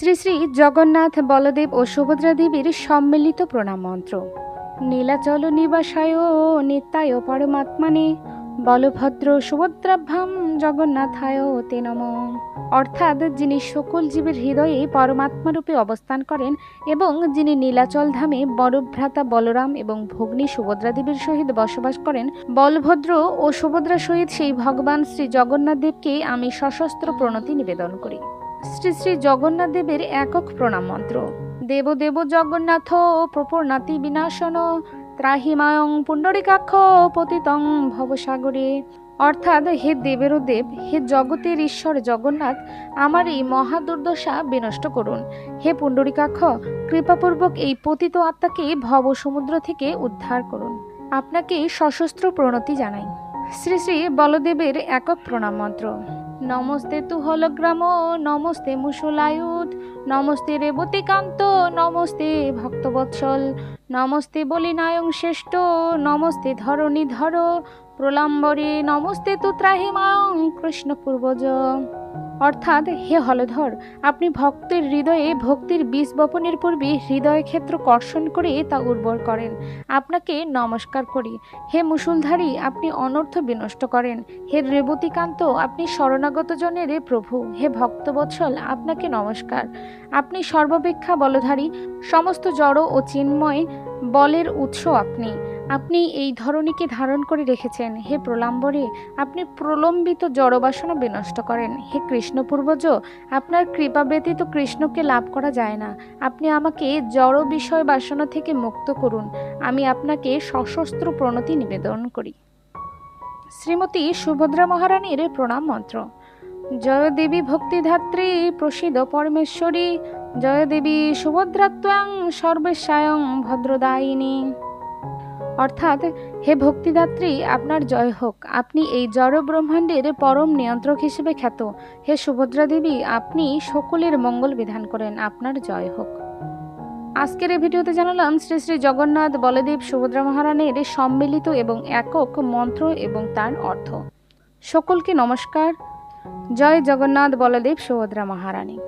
শ্রী শ্রী জগন্নাথ বলদেব ও সুভদ্রা দেবীর সম্মিলিত প্রণাম মন্ত্র নীলাচল নিবাসায় নিত্যায় পরমাত্মানে বলভদ্র সুভদ্রাভ্যাম জগন্নাথায় তে নম। অর্থাৎ যিনি সকল জীবের হৃদয়ে পরমাত্মারূপে অবস্থান করেন এবং যিনি নীলাচল ধামে বড়ভ্রাতা বলরাম এবং ভগ্নী সুভদ্রা দেবীর সহিত বসবাস করেন, বলভদ্র ও সুভদ্রা সহিত সেই ভগবান শ্রী জগন্নাথ দেবকে আমি সশস্ত্র প্রণতি নিবেদন করি। শ্রী শ্রী জগন্নাথ দেবের একক প্রণাম মন্ত্র দেব দেব জগন্নাথ প্রপর্ণাতি বিনাশন, ত্রাহিমায়ং পুণ্ডরিকাক্ষ পতিতং ভবসাগরে। অর্থাৎ হে দেবেরও দেব, হে জগতের ঈশ্বর জগন্নাথ, আমার এই মহা দুর্দশা বিনষ্ট করুন। হে পুণ্ডরিকাক্ষ, কৃপাপূর্বক এই পতিত আত্মাকে ভব সমুদ্র থেকে উদ্ধার করুন। আপনাকে সশস্ত্র প্রণতি জানাই। শ্রী শ্রী বলদেবের একক প্রণাম মন্ত্র নমস্তে তু হলগ্রাম নমস্তে মুসলায়ুধ নমস্তে রেবতীকান্ত, নমস্তে ভক্তবৎসল, নমস্তে বলিনায়ং শ্রেষ্ঠ, নমস্তে ধরণী ধর প্রলম্বরে নমস্তে তু ত্রাহিমায়ং কৃষ্ণ পূর্বজ অর্থাৎ, হে হলধর, আপনি ভক্তের হৃদয়ে ভক্তির বীজ বপনের পূর্বে হৃদয় ক্ষেত্র কর্ষণ করে তা উর্বর করেন। আপনাকে নমস্কার করি। হে মুসুলধারী আপনি অনর্থ বিনষ্ট করেন। হে রেবতীকান্ত, আপনি শরণাগত জনের প্রভু। হে ভক্তবৎসল, আপনাকে নমস্কার। আপনি সর্বাপেক্ষা বলধারী, সমস্ত জড় ও চিন্ময় বলের উৎস আপনি। আপনি এই ধরনীকে ধারণ করে রেখেছেন। হে প্রলাম্বরে, আপনি প্রলম্বিত জড়বাসনা বিনষ্ট করেন। হে কৃষ্ণপূর্বজ, আপনার কৃপা ব্যতীত কৃষ্ণকে লাভ করা যায় না। আপনি আমাকে জড় বিষয় বাসনা থেকে মুক্ত করুন। আমি আপনাকে সশস্ত্র প্রণতি নিবেদন করি। শ্রীমতী সুভদ্রা মহারানীর প্রণাম মন্ত্র। জয় দেবী ভক্তিধাত্রী প্রসিদ পরমেশ্বরী। জয় দেবী সুভদ্রাত্বাং সর্বেশায়ং ভদ্রদায়িনী। অর্থাৎ, হে ভক্তিদাত্রী, আপনার জয় হোক। আপনি এই জড় ব্রহ্মাণ্ডের পরম নিয়ন্ত্রক হিসেবে খ্যাত। হে সুভদ্রা দেবী, আপনি সকলের মঙ্গল বিধান করেন, আপনার জয় হোক। আজকের এই ভিডিওতে জানালাম, শ্রী শ্রী জগন্নাথ বলদেব সুভদ্রা মহারানীর সম্মিলিত এবং একক মন্ত্র এবং তার অর্থ। সকলকে নমস্কার। জয় জগন্নাথ বলদেব সুভদ্রা মহারানী।